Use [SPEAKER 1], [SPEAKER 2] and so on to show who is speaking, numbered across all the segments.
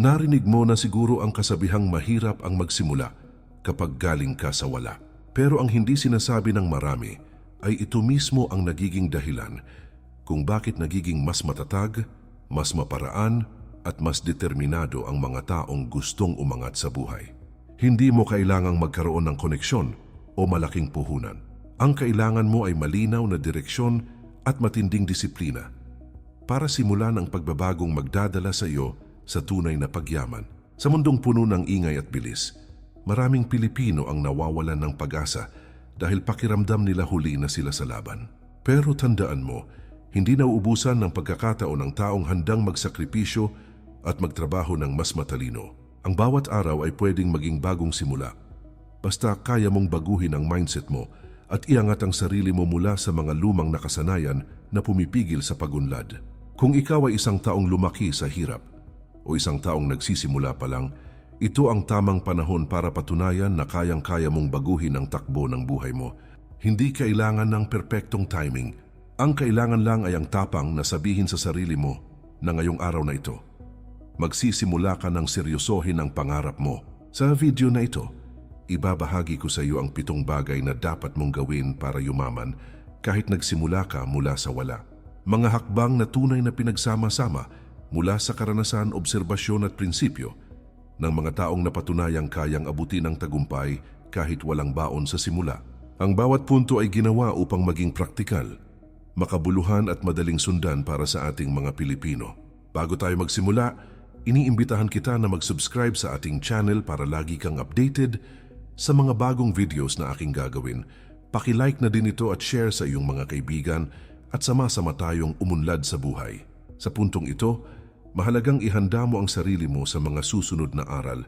[SPEAKER 1] Narinig mo na siguro ang kasabihang mahirap ang magsimula kapag galing ka sa wala. Pero ang hindi sinasabi ng marami ay ito mismo ang nagiging dahilan kung bakit nagiging mas matatag, mas maparaan at mas determinado ang mga taong gustong umangat sa buhay. Hindi mo kailangang magkaroon ng koneksyon o malaking puhunan. Ang kailangan mo ay malinaw na direksyon at matinding disiplina para simulan ang pagbabagong magdadala sa iyo sa tunay na pagyaman. Sa mundong puno ng ingay at bilis, maraming Pilipino ang nawawalan ng pag-asa dahil pakiramdam nila huli na sila sa laban. Pero tandaan mo, hindi nauubusan ng pagkakataon ng taong handang magsakripisyo at magtrabaho ng mas matalino. Ang bawat araw ay pwedeng maging bagong simula. Basta kaya mong baguhin ang mindset mo at iangat ang sarili mo mula sa mga lumang nakasanayan na pumipigil sa pagunlad. Kung ikaw ay isang taong lumaki sa hirap o isang taong nagsisimula pa lang, ito ang tamang panahon para patunayan na kayang-kaya mong baguhin ang takbo ng buhay mo. Hindi kailangan ng perpektong timing. Ang kailangan lang ay ang tapang na sabihin sa sarili mo na ngayong araw na ito, magsisimula ka ng seryosohin ang pangarap mo. Sa video na ito, ibabahagi ko sa iyo ang pitong bagay na dapat mong gawin para yumaman kahit nagsimula ka mula sa wala. Mga hakbang na tunay na pinagsama-sama mula sa karanasan, obserbasyon at prinsipyo ng mga taong napatunayang kayang abutin ang tagumpay kahit walang baon sa simula. Ang bawat punto ay ginawa upang maging praktikal, makabuluhan at madaling sundan para sa ating mga Pilipino. Bago tayo magsimula, iniimbitahan kita na mag-subscribe sa ating channel para lagi kang updated sa mga bagong videos na aking gagawin. Pakilike na din ito at share sa iyong mga kaibigan at sama-sama tayong umunlad sa buhay. Sa puntong ito, mahalagang ihanda mo ang sarili mo sa mga susunod na aral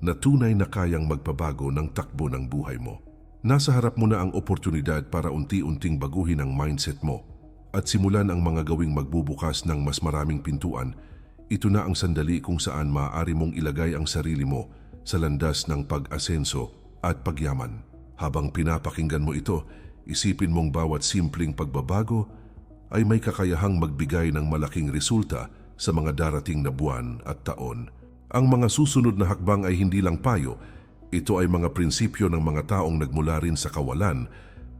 [SPEAKER 1] na tunay na kayang magpabago ng takbo ng buhay mo. Nasa harap mo na ang oportunidad para unti-unting baguhin ang mindset mo at simulan ang mga gawing magbubukas ng mas maraming pintuan. Ito na ang sandali kung saan maaari mong ilagay ang sarili mo sa landas ng pag-asenso at pagyaman. Habang pinapakinggan mo ito, isipin mong bawat simpleng pagbabago ay may kakayahang magbigay ng malaking resulta sa mga darating na buwan at taon. Ang mga susunod na hakbang ay hindi lang payo, ito ay mga prinsipyo ng mga taong nagmula rin sa kawalan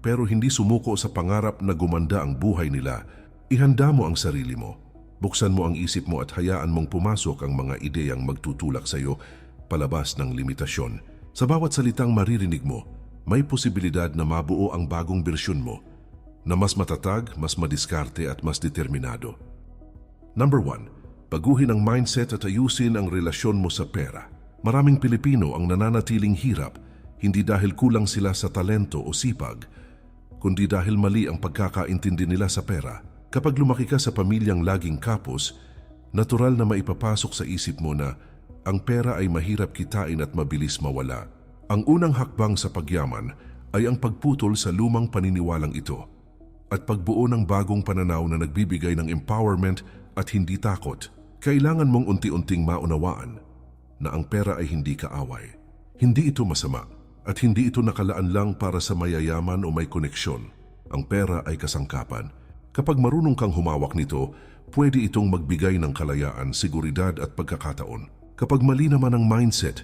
[SPEAKER 1] pero hindi sumuko sa pangarap na gumanda ang buhay nila. Ihanda mo ang sarili mo. Buksan mo ang isip mo at hayaan mong pumasok ang mga ideyang magtutulak sa iyo palabas ng limitasyon. Sa bawat salitang maririnig mo, may posibilidad na mabuo ang bagong bersyon mo na mas matatag, mas madiskarte at mas determinado. Number 1. Baguhin ang mindset at ayusin ang relasyon mo sa pera. Maraming Pilipino ang nananatiling hirap hindi dahil kulang sila sa talento o sipag, kundi dahil mali ang pagkakaintindi nila sa pera. Kapag lumaki ka sa pamilyang laging kapos, natural na maipapasok sa isip mo na ang pera ay mahirap kitain at mabilis mawala. Ang unang hakbang sa pagyaman ay ang pagputol sa lumang paniniwalang ito at pagbuo ng bagong pananaw na nagbibigay ng empowerment at hindi takot. Kailangan mong unti-unting maunawaan na ang pera ay hindi kaaway. Hindi ito masama at hindi ito nakalaan lang para sa mayayaman o may koneksyon. Ang pera ay kasangkapan. Kapag marunong kang humawak nito, pwede itong magbigay ng kalayaan, seguridad at pagkakataon. Kapag mali naman ang mindset,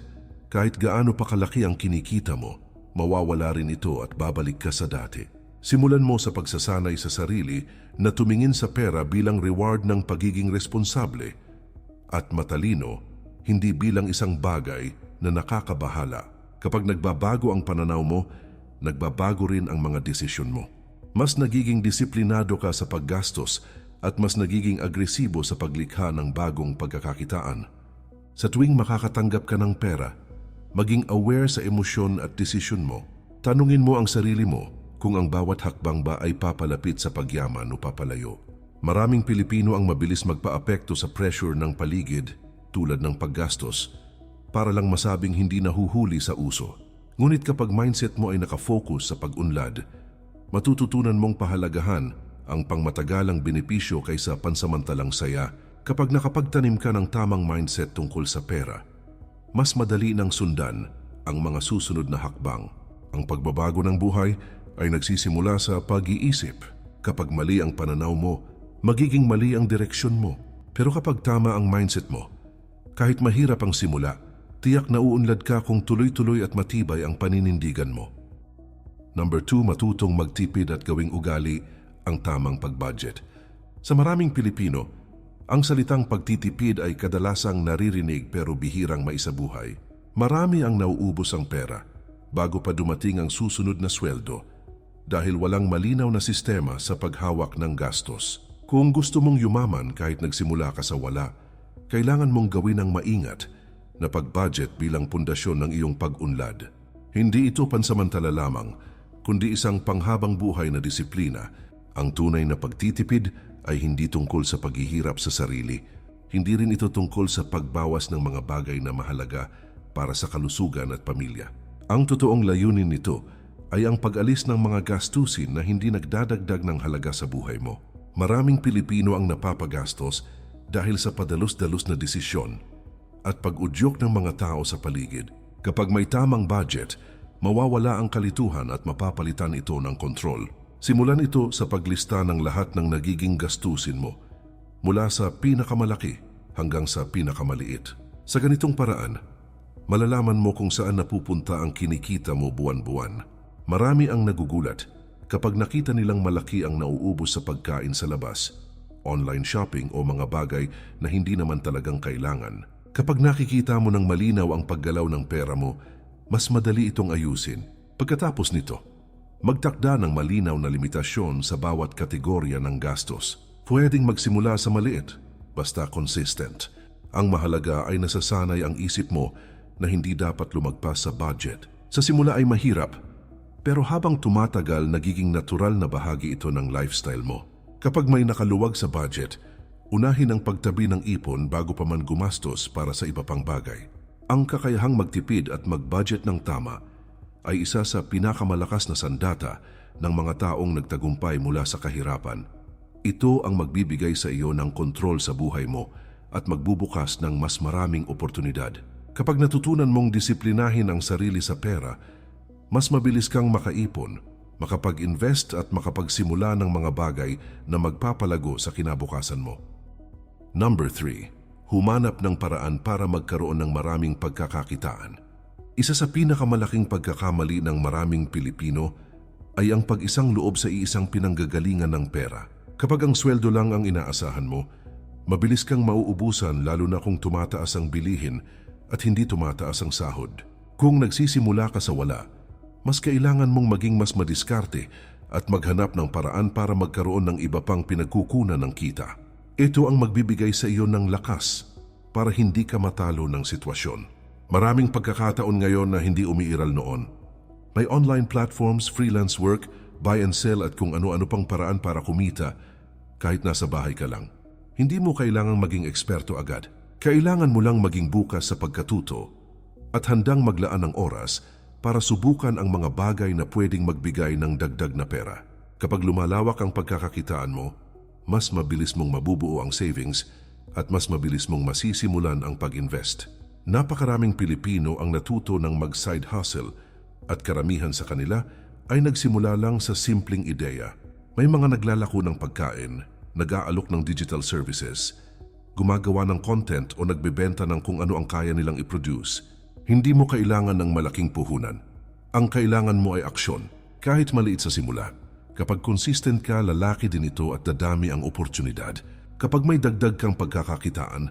[SPEAKER 1] kahit gaano pa kalaki ang kinikita mo, mawawala rin ito at babalik ka sa dati. Simulan mo sa pagsasanay sa sarili na tumingin sa pera bilang reward ng pagiging responsable at matalino hindi bilang isang bagay na nakakabahala. Kapag nagbabago ang pananaw mo, nagbabago rin ang mga desisyon mo. Mas nagiging disiplinado ka sa paggastos at mas nagiging agresibo sa paglikha ng bagong pagkakakitaan. Sa tuwing makakatanggap ka ng pera, maging aware sa emosyon at desisyon mo. Tanungin mo ang sarili mo kung ang bawat hakbang ba ay papalapit sa pagyaman o papalayo. Maraming Pilipino ang mabilis magpaapekto sa pressure ng paligid tulad ng paggastos para lang masabing hindi nahuhuli sa uso. Ngunit kapag mindset mo ay nakafocus sa pag-unlad, matututunan mong pahalagahan ang pangmatagalang benepisyo kaysa pansamantalang saya. Kapag nakapagtanim ka ng tamang mindset tungkol sa pera, mas madali nang sundan ang mga susunod na hakbang. Ang pagbabago ng buhay ay nagsisimula sa pag-iisip. Kapag mali ang pananaw mo, magiging mali ang direksyon mo. Pero kapag tama ang mindset mo, Kahit mahirap ang simula, tiyak na uunlad ka kung tuloy-tuloy at matibay ang paninindigan mo. Number two, matutong magtipid at gawing ugali ang tamang pag-budget. Sa maraming Pilipino, ang salitang pagtitipid ay kadalasang naririnig pero bihirang maisabuhay. Marami ang nauubos ang pera bago pa dumating ang susunod na sweldo dahil walang malinaw na sistema sa paghawak ng gastos. Kung gusto mong yumaman kahit nagsimula ka sa wala, kailangan mong gawin ang maingat na pag-budget bilang pundasyon ng iyong pag-unlad. Hindi ito pansamantala lamang, kundi isang panghabang buhay na disiplina. Ang tunay na pagtitipid ay hindi tungkol sa paghihirap sa sarili. Hindi rin ito tungkol sa pagbawas ng mga bagay na mahalaga para sa kalusugan at pamilya. Ang totoong layunin nito ay ang pag-alis ng mga gastusin na hindi nagdadagdag ng halaga sa buhay mo. Maraming Pilipino ang napapagastos dahil sa padalos-dalos na desisyon at pag-udyok ng mga tao sa paligid. Kapag may tamang budget, mawawala ang kalituhan at mapapalitan ito ng kontrol. Simulan ito sa paglista ng lahat ng nagiging gastusin mo, mula sa pinakamalaki hanggang sa pinakamaliit. Sa ganitong paraan, malalaman mo kung saan napupunta ang kinikita mo buwan-buwan. Marami ang nagugulat kapag nakita nilang malaki ang nauubos sa pagkain sa labas, online shopping o mga bagay na hindi naman talagang kailangan. Kapag nakikita mo ng malinaw ang paggalaw ng pera mo, mas madali itong ayusin. Pagkatapos nito, magtakda ng malinaw na limitasyon sa bawat kategorya ng gastos. Pwedeng magsimula sa maliit, basta consistent. Ang mahalaga ay nasasanay ang isip mo na hindi dapat lumagpas sa budget. Sa simula ay mahirap, pero habang tumatagal nagiging natural na bahagi ito ng lifestyle mo. Kapag may nakaluwag sa budget, unahin ang pagtabi ng ipon bago pa man gumastos para sa iba pang bagay. Ang kakayahang magtipid at mag-budget ng tama ay isa sa pinakamalakas na sandata ng mga taong nagtagumpay mula sa kahirapan. Ito ang magbibigay sa iyo ng kontrol sa buhay mo at magbubukas ng mas maraming oportunidad. Kapag natutunan mong disiplinahin ang sarili sa pera, mas mabilis kang makaipon, makapag-invest at makapagsimula ng mga bagay na magpapalago sa kinabukasan mo. Number 3. Humanap ng paraan para magkaroon ng maraming pagkakakitaan. Isa sa pinakamalaking pagkakamali ng maraming Pilipino ay ang pag-isang loob sa iisang pinanggagalingan ng pera. Kapag ang sweldo lang ang inaasahan mo, mabilis kang mauubusan lalo na kung tumataas ang bilihin at hindi tumataas ang sahod. Kung nagsisimula ka sa wala, mas kailangan mong maging mas madiskarte at maghanap ng paraan para magkaroon ng iba pang pinagkukunan ng kita. Ito ang magbibigay sa iyo ng lakas para hindi ka matalo ng sitwasyon. Maraming pagkakataon ngayon na hindi umiiral noon. May online platforms, freelance work, buy and sell at kung ano-ano pang paraan para kumita kahit nasa bahay ka lang. Hindi mo kailangang maging eksperto agad. Kailangan mo lang maging bukas sa pagkatuto at handang maglaan ng oras para subukan ang mga bagay na pwedeng magbigay ng dagdag na pera. Kapag lumalawak ang pagkakakitaan mo, mas mabilis mong mabubuo ang savings at mas mabilis mong masisimulan ang pag-invest. Napakaraming Pilipino ang natuto ng mag-side hustle at karamihan sa kanila ay nagsimula lang sa simpleng ideya. May mga naglalako ng pagkain, nag-aalok ng digital services, gumagawa ng content o nagbebenta ng kung ano ang kaya nilang i-produce – hindi mo kailangan ng malaking puhunan. Ang kailangan mo ay aksyon, kahit maliit sa simula. Kapag consistent ka, lalaki din ito at dadami ang oportunidad. Kapag may dagdag kang pagkakakitaan,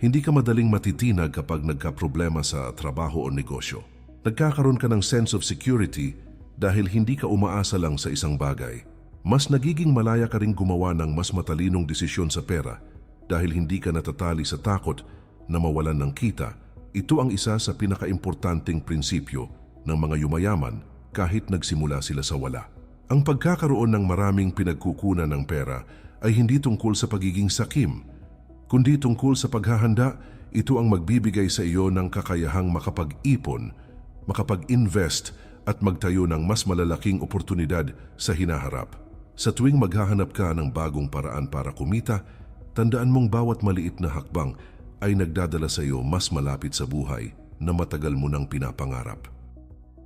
[SPEAKER 1] hindi ka madaling matitinag kapag nagka-problema sa trabaho o negosyo. Nagkakaroon ka ng sense of security dahil hindi ka umaasa lang sa isang bagay. Mas nagiging malaya ka ring gumawa ng mas matalinong desisyon sa pera dahil hindi ka natatali sa takot na mawalan ng kita ito ang isa sa pinakaimportanteng prinsipyo ng mga yumayaman kahit nagsimula sila sa wala. Ang pagkakaroon ng maraming pinagkukunan ng pera ay hindi tungkol sa pagiging sakim, kundi tungkol sa paghahanda, ito ang magbibigay sa iyo ng kakayahang makapag-ipon, makapag-invest at magtayo ng mas malalaking oportunidad sa hinaharap. Sa tuwing maghahanap ka ng bagong paraan para kumita, tandaan mong bawat maliit na hakbang ay nagdadala sa iyo mas malapit sa buhay na matagal mo nang pinapangarap.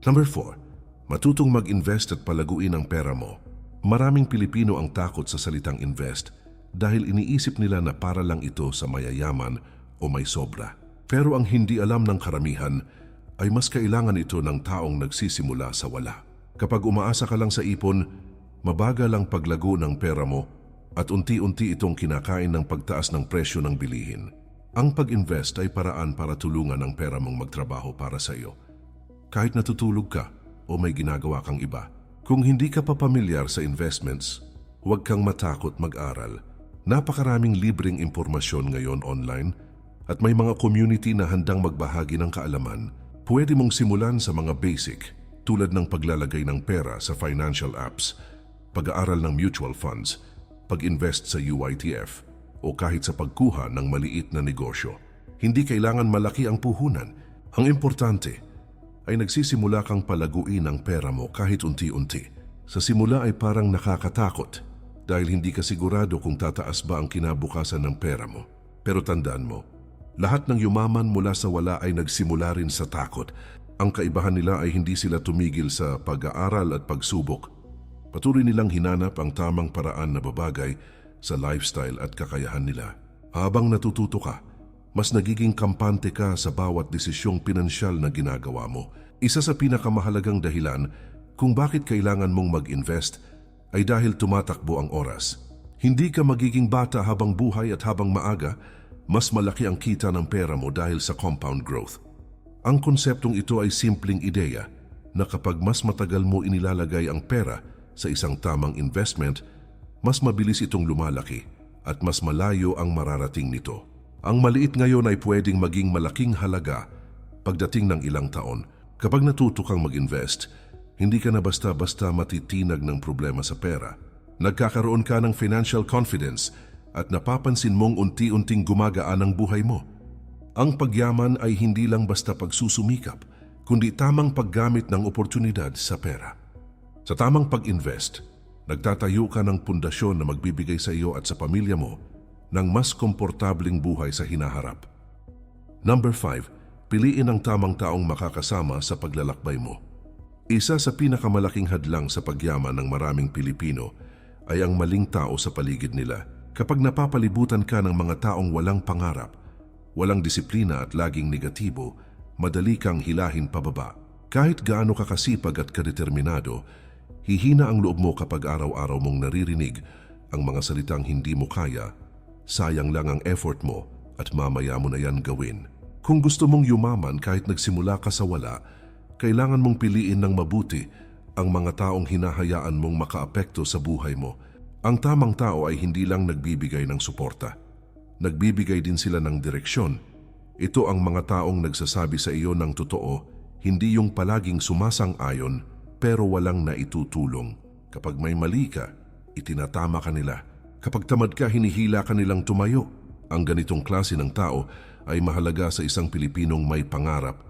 [SPEAKER 1] Number 4. Matutong mag-invest at palaguin ang pera mo. Maraming Pilipino ang takot sa salitang invest dahil iniisip nila na para lang ito sa mayayaman o may sobra. Pero ang hindi alam ng karamihan ay mas kailangan ito ng taong nagsisimula sa wala. Kapag umaasa ka lang sa ipon, mabagal ang paglago ng pera mo at unti-unti itong kinakain ng pagtaas ng presyo ng bilihin. Ang pag-invest ay paraan para tulungan ang pera mong magtrabaho para sa iyo. Kahit natutulog ka o may ginagawa kang iba. Kung hindi ka pa pamilyar sa investments, huwag kang matakot mag-aral. Napakaraming libreng impormasyon ngayon online at may mga community na handang magbahagi ng kaalaman. Pwede mong simulan sa mga basic tulad ng paglalagay ng pera sa financial apps, pag-aaral ng mutual funds, pag-invest sa UITF, o kahit sa pagkuha ng maliit na negosyo. Hindi kailangan malaki ang puhunan. Ang importante ay nagsisimula kang palaguin ang pera mo kahit unti-unti. Sa simula ay parang nakakatakot dahil hindi ka sigurado kung tataas ba ang kinabukasan ng pera mo. Pero tandaan mo, lahat ng yumaman mula sa wala ay nagsimula rin sa takot. Ang kaibahan nila ay hindi sila tumigil sa pag-aaral at pagsubok. Patuloy nilang hinanap ang tamang paraan na babagay sa lifestyle at kakayahan nila. Habang natututo ka, mas nagiging kampante ka sa bawat desisyong pinansyal na ginagawa mo. Isa sa pinakamahalagang dahilan kung bakit kailangan mong mag-invest ay dahil tumatakbo ang oras. Hindi ka magiging bata habang buhay at habang maaga, mas malaki ang kita ng pera mo dahil sa compound growth. Ang konseptong ito ay simpleng ideya na kapag mas matagal mo inilalagay ang pera sa isang tamang investment, mas mabilis itong lumalaki at mas malayo ang mararating nito. Ang maliit ngayon ay pwedeng maging malaking halaga pagdating ng ilang taon. Kapag natuto kang mag-invest, hindi ka na basta-basta matitinag ng problema sa pera. Nagkakaroon ka ng financial confidence at napapansin mong unti-unting gumagaan ang buhay mo. Ang pagyaman ay hindi lang basta pagsusumikap, kundi tamang paggamit ng oportunidad sa pera. Sa tamang pag-invest, nagtatayo ka ng pundasyon na magbibigay sa iyo at sa pamilya mo ng mas komportabling buhay sa hinaharap. Number 5. Piliin ang tamang taong makakasama sa paglalakbay mo. Isa sa pinakamalaking hadlang sa pagyaman ng maraming Pilipino ay ang maling tao sa paligid nila. Kapag napapalibutan ka ng mga taong walang pangarap, walang disiplina at laging negatibo, madali kang hilahin pababa. Kahit gaano ka kasipag at kadeterminado, hihina ang loob mo kapag araw-araw mong naririnig ang mga salitang hindi mo kaya, sayang lang ang effort mo at mamaya mo na yan gawin. Kung gusto mong yumaman kahit nagsimula ka sa wala, kailangan mong piliin ng mabuti ang mga taong hinahayaan mong makaapekto sa buhay mo. Ang tamang tao ay hindi lang nagbibigay ng suporta. Nagbibigay din sila ng direksyon. Ito ang mga taong nagsasabi sa iyo ng totoo, hindi yung palaging sumasang-ayon pero walang naitutulong. Kapag may mali ka, itinatama ka nila. Kapag tamad ka, hinihila ka nilang tumayo. Ang ganitong klase ng tao ay mahalaga sa isang Pilipinong may pangarap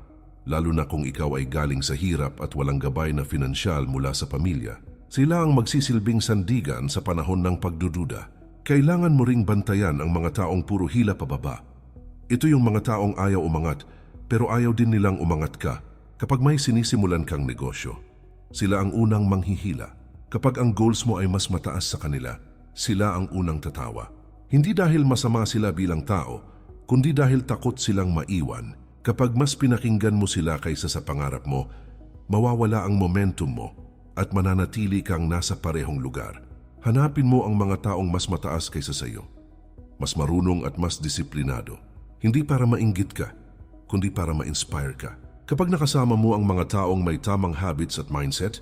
[SPEAKER 1] lalo na kung ikaw ay galing sa hirap at walang gabay na finansyal mula sa pamilya. Sila ang magsisilbing sandigan sa panahon ng pagdududa. Kailangan mo ring bantayan ang mga taong puro hila pababa. Ito yung mga taong ayaw umangat pero ayaw din nilang umangat ka kapag may sinisimulan kang negosyo. Sila ang unang manghihila. Kapag ang goals mo ay mas mataas sa kanila, sila ang unang tatawa. Hindi dahil masama sila bilang tao, kundi dahil takot silang maiwan Kapag mas pinakinggan mo sila kaysa sa pangarap mo, mawawala ang momentum mo at mananatili kang nasa parehong lugar. Hanapin mo ang mga taong mas mataas kaysa sa iyo. Mas marunong at mas disiplinado. Hindi para mainggit ka, kundi para ma-inspire ka. Kapag nakasama mo ang mga taong may tamang habits at mindset,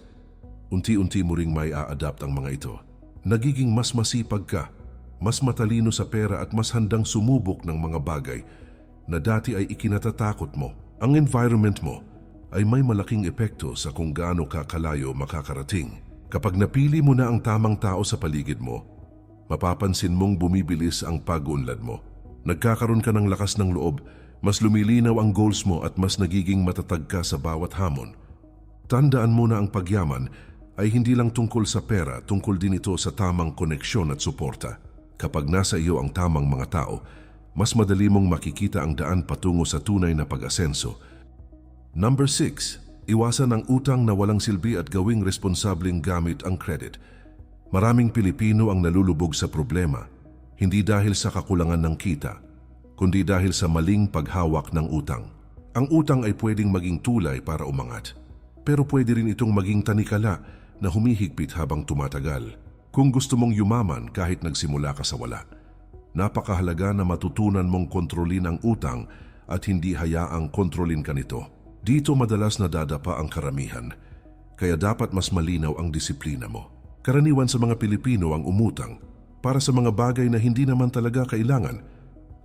[SPEAKER 1] unti-unti mo ring may a-adapt ang mga ito. Nagiging mas masipag ka, mas matalino sa pera at mas handang sumubok ng mga bagay na dati ay ikinatatakot mo, ang environment mo ay may malaking epekto sa kung gaano ka kalayo makakarating. Kapag napili mo na ang tamang tao sa paligid mo, mapapansin mong bumibilis ang pag-unlad mo. Nagkakaroon ka ng lakas ng loob, mas lumilinaw ang goals mo at mas nagiging matatag ka sa bawat hamon. Tandaan mo na ang pagyaman ay hindi lang tungkol sa pera, tungkol din ito sa tamang koneksyon at suporta. Kapag nasa iyo ang tamang mga tao, mas madali mong makikita ang daan patungo sa tunay na pag-asenso. Number 6. Iwasan ang utang na walang silbi at gawing responsableng gamit ang credit. Maraming Pilipino ang nalulubog sa problema, hindi dahil sa kakulangan ng kita, kundi dahil sa maling paghawak ng utang. Ang utang ay pwedeng maging tulay para umangat, pero pwede rin itong maging tanikala na humihigpit habang tumatagal. Kung gusto mong yumaman kahit nagsimula ka sa wala, napakahalaga na matutunan mong kontrolin ang utang at hindi hayaang kontrolin ka nito. Dito madalas nadadapa ang karamihan, kaya dapat mas malinaw ang disiplina mo. Karaniwan sa mga Pilipino ang umutang para sa mga bagay na hindi naman talaga kailangan,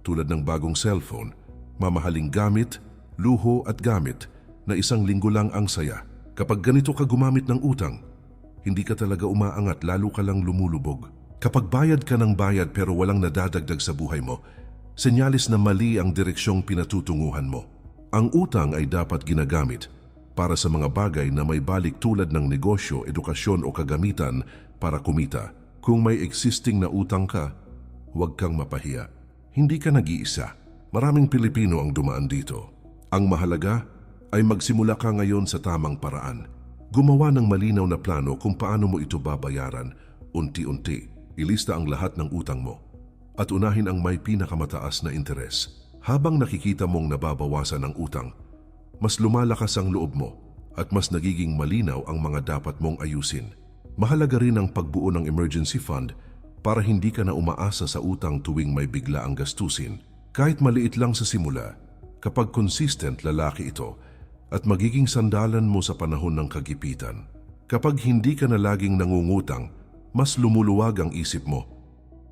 [SPEAKER 1] tulad ng bagong cellphone, mamahaling gamit, luho at gamit na isang linggo lang ang saya. Kapag ganito ka gumamit ng utang, hindi ka talaga umaangat lalo ka lang lumulubog. Kapag bayad ka ng bayad pero walang nadadagdag sa buhay mo, senyalis na mali ang direksyong pinatutunguhan mo. Ang utang ay dapat ginagamit para sa mga bagay na may balik tulad ng negosyo, edukasyon o kagamitan para kumita. Kung may existing na utang ka, huwag kang mapahiya. Hindi ka nag-iisa. Maraming Pilipino ang dumaan dito. Ang mahalaga ay magsimula ka ngayon sa tamang paraan. Gumawa ng malinaw na plano kung paano mo ito babayaran unti-unti. Ilista ang lahat ng utang mo at unahin ang may pinakamataas na interes. Habang nakikita mong nababawasan ang utang, mas lumalakas ang loob mo at mas nagiging malinaw ang mga dapat mong ayusin. Mahalaga rin ang pagbuo ng emergency fund para hindi ka na umaasa sa utang tuwing may bigla ang gastusin. Kahit maliit lang sa simula, kapag consistent lalaki ito at magiging sandalan mo sa panahon ng kagipitan. Kapag hindi ka na laging nangungutang, mas lumuluwag ang isip mo.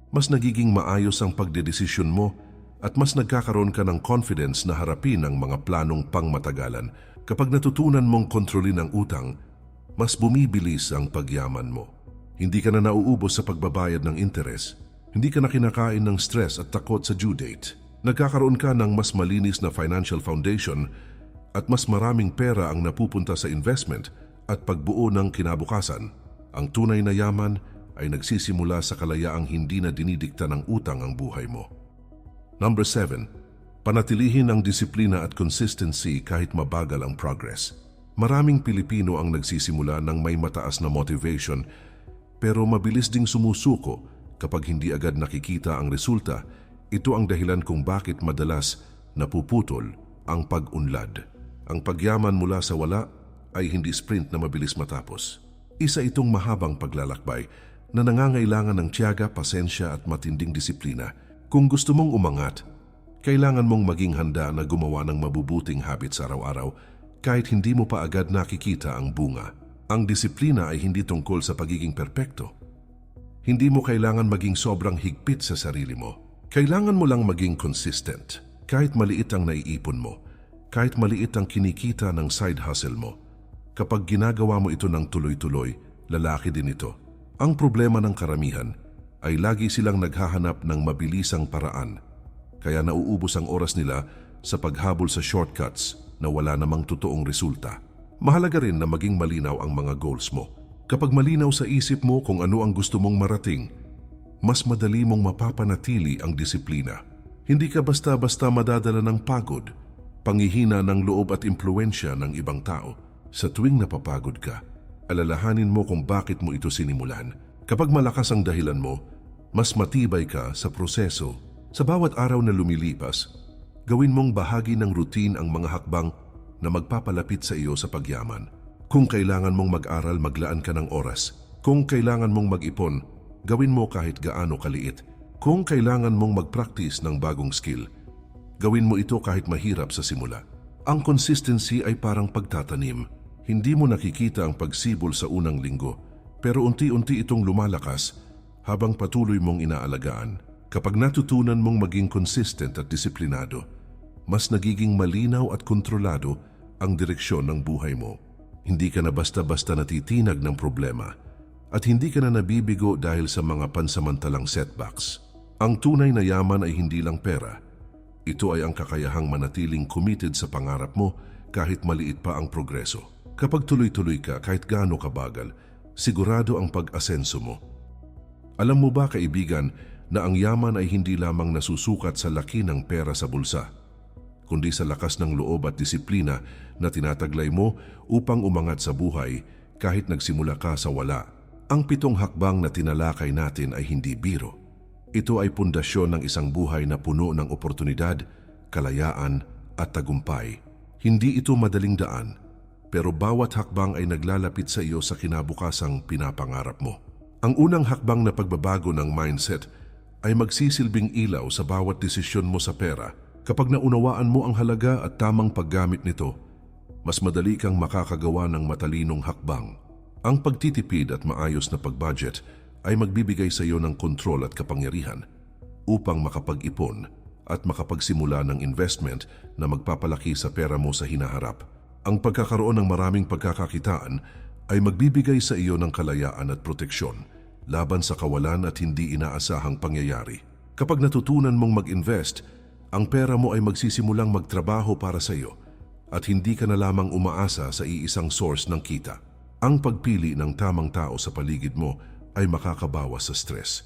[SPEAKER 1] Mas nagiging maayos ang pagdedesisyon mo at mas nagkakaroon ka ng confidence na harapin ang mga planong pangmatagalan. Kapag natutunan mong kontrolin ang utang, mas bumibilis ang pagyaman mo. Hindi ka na nauubos sa pagbabayad ng interes. Hindi ka na kinakain ng stress at takot sa due date. Nagkakaroon ka ng mas malinis na financial foundation at mas maraming pera ang napupunta sa investment at pagbuo ng kinabukasan. Ang tunay na yaman ay nagsisimula sa kalayaang hindi na dinidikta ng utang ang buhay mo. Number 7. Panatilihin ang disiplina at consistency kahit mabagal ang progress. Maraming Pilipino ang nagsisimula ng may mataas na motivation pero mabilis ding sumusuko kapag hindi agad nakikita ang resulta. Ito ang dahilan kung bakit madalas napuputol ang pag-unlad. Ang pagyaman mula sa wala ay hindi sprint na mabilis matapos. Isa itong mahabang paglalakbay na nangangailangan ng tiyaga, pasensya at matinding disiplina. Kung gusto mong umangat, kailangan mong maging handa na gumawa ng mabubuting habits araw-araw kahit hindi mo pa agad nakikita ang bunga. Ang disiplina ay hindi tungkol sa pagiging perpekto. Hindi mo kailangan maging sobrang higpit sa sarili mo. Kailangan mo lang maging consistent. Kahit maliit ang naiipon mo, kahit maliit ang kinikita ng side hustle mo, kapag ginagawa mo ito ng tuloy-tuloy, lalaki din ito. Ang problema ng karamihan ay lagi silang naghahanap ng mabilisang paraan, kaya nauubos ang oras nila sa paghabol sa shortcuts na wala namang totoong resulta. Mahalaga rin na maging malinaw ang mga goals mo. Kapag malinaw sa isip mo kung ano ang gusto mong marating, mas madali mong mapapanatili ang disiplina. Hindi ka basta-basta madadala ng pagod, pangihina ng loob at impluensya ng ibang tao. Sa tuwing napapagod ka, alalahanin mo kung bakit mo ito sinimulan. Kapag malakas ang dahilan mo, mas matibay ka sa proseso. Sa bawat araw na lumilipas, gawin mong bahagi ng routine ang mga hakbang na magpapalapit sa iyo sa pagyaman. Kung kailangan mong mag-aral, maglaan ka ng oras. Kung kailangan mong mag-ipon, gawin mo kahit gaano kaliit. Kung kailangan mong mag-practice ng bagong skill, gawin mo ito kahit mahirap sa simula. Ang consistency ay parang pagtatanim. Hindi mo nakikita ang pagsibol sa unang linggo, pero unti-unti itong lumalakas habang patuloy mong inaalagaan. Kapag natutunan mong maging consistent at disiplinado, mas nagiging malinaw at kontrolado ang direksyon ng buhay mo. Hindi ka na basta-basta natitinag ng problema at hindi ka na nabibigo dahil sa mga pansamantalang setbacks. Ang tunay na yaman ay hindi lang pera. Ito ay ang kakayahang manatiling committed sa pangarap mo kahit maliit pa ang progreso. Kapag tuloy-tuloy ka kahit gaano kabagal, sigurado ang pag-asenso mo. Alam mo ba kaibigan na ang yaman ay hindi lamang nasusukat sa laki ng pera sa bulsa, kundi sa lakas ng loob at disiplina na tinataglay mo upang umangat sa buhay kahit nagsimula ka sa wala. Ang pitong hakbang na tinalakay natin ay hindi biro. Ito ay pundasyon ng isang buhay na puno ng oportunidad, kalayaan at tagumpay. Hindi ito madaling daan, pero bawat hakbang ay naglalapit sa iyo sa kinabukasang pinapangarap mo. Ang unang hakbang na pagbabago ng mindset ay magsisilbing ilaw sa bawat desisyon mo sa pera. Kapag naunawaan mo ang halaga at tamang paggamit nito, mas madali kang makakagawa ng matalinong hakbang. Ang pagtitipid at maayos na pagbudget ay magbibigay sa iyo ng kontrol at kapangyarihan upang makapag-ipon at makapagsimula ng investment na magpapalaki sa pera mo sa hinaharap. Ang pagkakaroon ng maraming pagkakakitaan ay magbibigay sa iyo ng kalayaan at proteksyon laban sa kawalan at hindi inaasahang pangyayari. Kapag natutunan mong mag-invest, ang pera mo ay magsisimulang magtrabaho para sa iyo at hindi ka na lamang umaasa sa iisang source ng kita. Ang pagpili ng tamang tao sa paligid mo ay makakabawas sa stress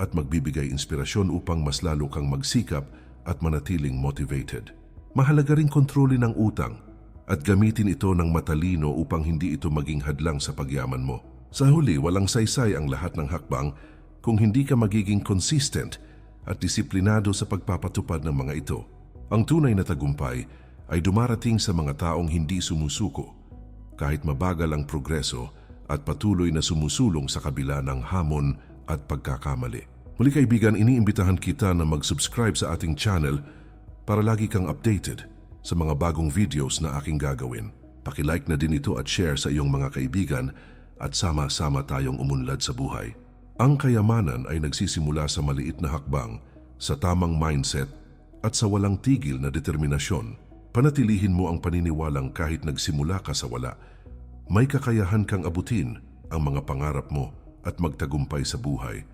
[SPEAKER 1] at magbibigay inspirasyon upang mas lalo kang magsikap at manatiling motivated. Mahalaga ring kontrolin ang utang at gamitin ito ng matalino upang hindi ito maging hadlang sa pagyaman mo. Sa huli, walang saysay ang lahat ng hakbang kung hindi ka magiging consistent at disiplinado sa pagpapatupad ng mga ito. Ang tunay na tagumpay ay dumarating sa mga taong hindi sumusuko, kahit mabagal ang progreso at patuloy na sumusulong sa kabila ng hamon at pagkakamali. Muli kaibigan, iniimbitahan kita na mag-subscribe sa ating channel para lagi kang updated sa mga bagong videos na aking gagawin. Pakilike na din ito at share sa iyong mga kaibigan at sama-sama tayong umunlad sa buhay. Ang kayamanan ay nagsisimula sa maliit na hakbang, sa tamang mindset at sa walang tigil na determinasyon. Panatilihin mo ang paniniwalang kahit nagsimula ka sa wala, may kakayahan kang abutin ang mga pangarap mo at magtagumpay sa buhay